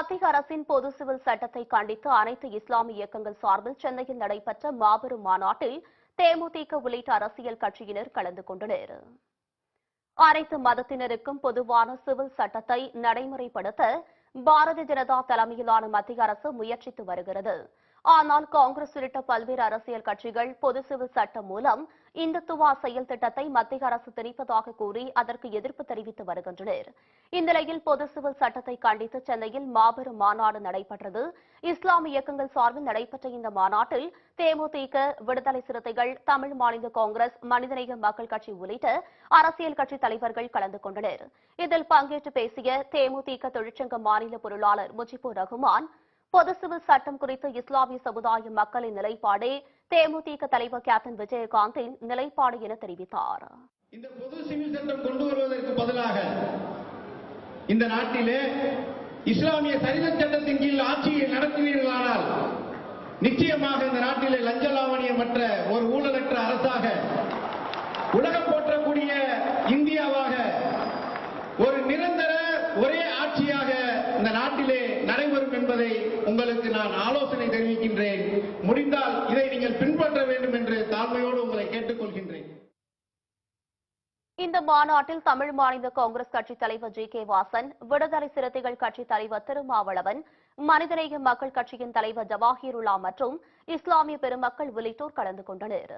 மத்திய அரசின் பொது சிவில் சட்டத்தை கண்டித்து அனைத்து இஸ்லாமிய இயக்கங்கள் சார்பில் சென்னையில் நடைபெற்ற மாபெரும் மாநாட்டில் தேமுதிக உள்ளிட்ட அரசியல் கட்சியினர் கலந்து கொண்டனர். அனைத்து மதத்தினருக்கும் பொதுவான சிவில் சட்டத்தை நடைமுறைப்படுத்த பாரதிய ஜனதா தலைமையிலான மத்திய அரசு முயற்சித்து வருகிறது. ஆனால் காங்கிரஸ் உள்ளிட்ட பல்வேறு அரசியல் கட்சிகள் பொது சிவில் சட்டம் மூலம் இந்துத்துவா செயல் திட்டத்தை மத்திய அரசு திணிப்பதாக கூறி அதற்கு எதிர்ப்பு தெரிவித்து வருகின்றனர். இந்நிலையில் பொது சிவில் சட்டத்தை கண்டித்து சென்னையில் மாபெரும் மாநாடு நடைபெற்றது. இஸ்லாம் இயக்கங்கள் சார்பில் நடைபெற்ற இந்த மாநாட்டில் தேமுதிக விடுதலை சிறுத்தைகள் தமிழ் மாநில காங்கிரஸ் மனிதநேய மக்கள் கட்சி உள்ளிட்ட அரசியல் கட்சி தலைவர்கள் கலந்து கொண்டனர். இதில் பங்கேற்று பேசிய தேமுதிக தொழிற்சங்க மாநில பொருளாளர் முஜிபுர் ரகுமான் பொது சிவில் சட்டம் குறித்து இஸ்லாமிய சமுதாய மக்களின் நிலைப்பாடே தேமுதிக தலைவர் கேப்டன் விஜயகாந்தின் நிலைப்பாடு என தெரிவித்தார். இந்த பொது சிவில் சட்டம் கொண்டு வருவதற்கு பதிலாக இந்த நாட்டிலே இஸ்லாமிய சரித சட்டத்தின் கீழ் ஆட்சியை நடத்துவீர்களானால் நிச்சயமாக இந்த நாட்டிலே லஞ்ச லாவணியமற்ற ஒரு ஊழலற்ற அரசாக உலகம் போற்றக்கூடிய இந்தியாவாக ஒரு நிரந்தர நாட்டிலே நடைபெறும் என்பதை உங்களுக்கு நான் ஆலோசனை தெரிவிக்கின்றேன். முடிந்தால் இதை நீங்கள் பின்பற்ற வேண்டும் என்று தாழ்மையோடு உங்களை கேட்டுக்கொள்கின்றேன். இந்த மாநாட்டில் தமிழ் மாநில காங்கிரஸ் கட்சி தலைவர் ஜி கே வாசன் விடுதலை சிறுத்தைகள் கட்சி தலைவர் திருமாவளவன் மனிதநேய மக்கள் கட்சியின் தலைவர் ஜவாஹிருல்லா மற்றும் இஸ்லாமிய பெருமக்கள் உள்ளிட்டோர் கலந்து கொண்டனர்.